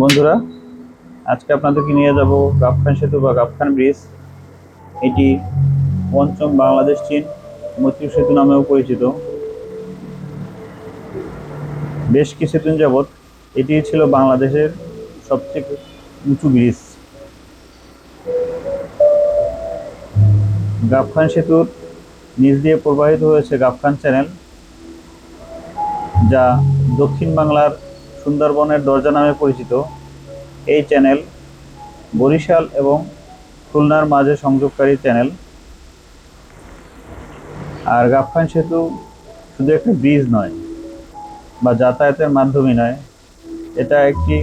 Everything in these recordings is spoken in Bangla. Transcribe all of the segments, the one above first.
বন্ধুরা, আজকে আপনাদেরকে নিয়ে যাব গাবখান সেতু বা গাবখান ব্রিজ এটি পঞ্চম বাংলাদেশ চীন মৈত্রী সেতু নামেও পরিচিত। বেশ কিছুদিন যাবৎ এটি ছিল বাংলাদেশের সবথেকে উঁচু ব্রিজ গাবখান সেতুর নিচ দিয়ে প্রবাহিত হয়েছে গাবখান চ্যানেল যা দক্ষিণ বাংলার সুন্দরবনের দরজা নামে পরিচিত। এই চ্যানেল বরিশাল এবং খুলনার মাঝে সংযোগকারী চ্যানেল। আর গাবখান সেতু শুধু একটি ব্রিজ নয়, বা যাতায়াতের মাধ্যমে নয়, এটা একটি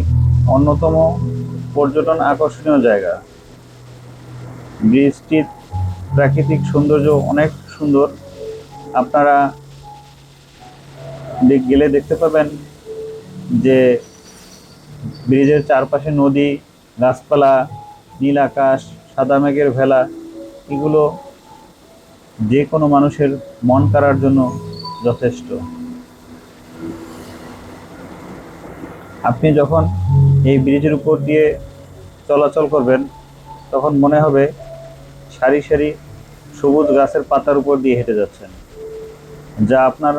অন্যতম পর্যটন আকর্ষণীয় জায়গা। ব্রিজটির প্রাকৃতিক সৌন্দর্য অনেক সুন্দর। আপনারা গেলে দেখতে পাবেন যে ব্রিজের চারপাশে নদী, গাছপালা, নীল আকাশ, সাদা মেঘের ভেলা, এগুলো যে কোনো মানুষের মন কাড়ার জন্য যথেষ্ট। আপনি যখন এই ব্রিজের উপর দিয়ে চলাচল করবেন, তখন মনে হবে সারি সারি সবুজ গাছের পাতার উপর দিয়ে হেঁটে যাচ্ছেন, যা আপনার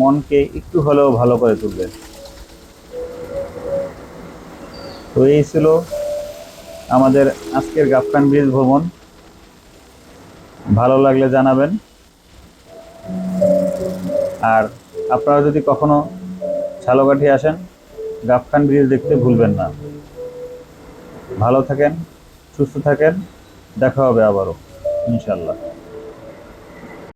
মনকে একটু হলেও ভালো করে তুলবে। তো এই ছিল আমাদের আজকের গাফকান ব্রিজ ভ্রমণ। ভালো লাগলে জানাবেন। আর আপনারা যদি কখনো ঝালকাঠি আসেন, গাফখান ব্রিজ দেখতে ভুলবেন না। ভালো থাকেন, সুস্থ থাকেন, দেখা হবে আবারও ইনশাল্লাহ